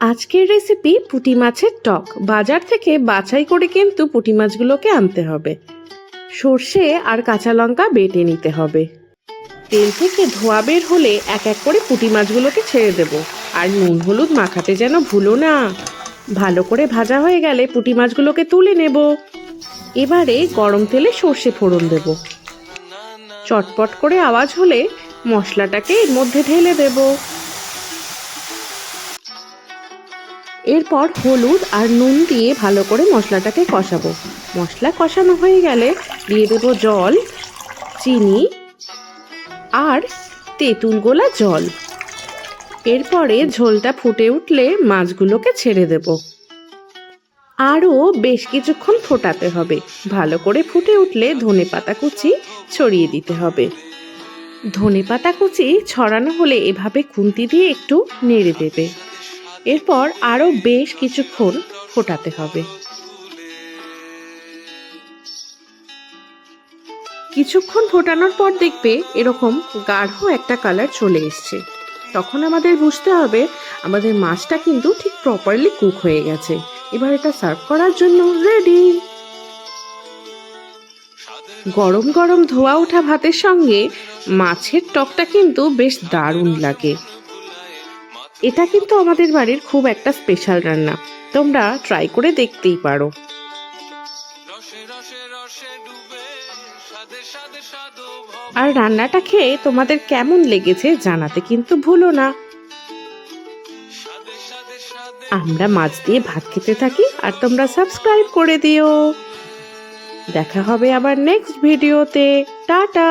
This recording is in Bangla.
আজকের রেসিপি পুঁটি মাছের টক। বাজার থেকে বাছাই করে কিন্তু পুঁটি মাছগুলোকে আনতে হবে। সর্ষে আর কাঁচা লঙ্কা বেটে নিতে হবে। তেল থেকে ধোয়া বের হলে এক এক করে পুঁটি মাছগুলোকে ছেড়ে দেব। আর নুন হলুদ মাখাতে যেন ভুলো না। ভালো করে ভাজা হয়ে গেলে পুঁটি মাছগুলোকে তুলে নেব। এবারে গরম তেলে সর্ষে ফোড়ন দেব। চটপট করে আওয়াজ হলে মশলাটাকে এর মধ্যে ঢেলে দেবো। এরপর হলুদ আর নুন দিয়ে ভালো করে মশলাটাকে কষাবো। মশলা কষানো হয়ে গেলে দিয়ে দেবো জল, চিনি আর তেঁতুল গোলা জল। এরপরে ঝোলটা ফুটে উঠলে মাছগুলোকে ছেড়ে দেব। আরও বেশ কিছুক্ষণ ফোটাতে হবে। ভালো করে ফুটে উঠলে ধনে পাতা কুচি ছড়িয়ে দিতে হবে। ধনে পাতা কুচি ছড়ানো হলে এভাবে খুন্তি দিয়ে একটু নেড়ে দেবে। এরপর আরও বেশ কিছুক্ষণ ফোটাতে হবে। কিছুক্ষণ ফোটানোর পর দেখবে এরকম গাঢ় একটা কালার চলে এসছে। তখন আমাদের বুঝতে হবে, আমাদের মাছটা কিন্তু ঠিক প্রপারলি কুক হয়ে গেছে। এবার এটা সার্ভ করার জন্য রেডি গরম গরম ধোয়া ওঠা ভাতের সঙ্গে মাছের টকটা কিন্তু বেশ দারুণ লাগে। এটা কিন্তু আমাদের বাড়ির খুব একটা স্পেশাল রান্না। তোমরা ট্রাই করে দেখতেই পারো। আর রান্নাটা খেয়ে তোমাদের কেমন লেগেছে জানাতে কিন্তু ভুলো না। আমরা মাছ দিয়ে ভাত খেতে থাকি আর তোমরা সাবস্ক্রাইব করে দিও। দেখা হবে আবার নেক্সট ভিডিওতে টাটা!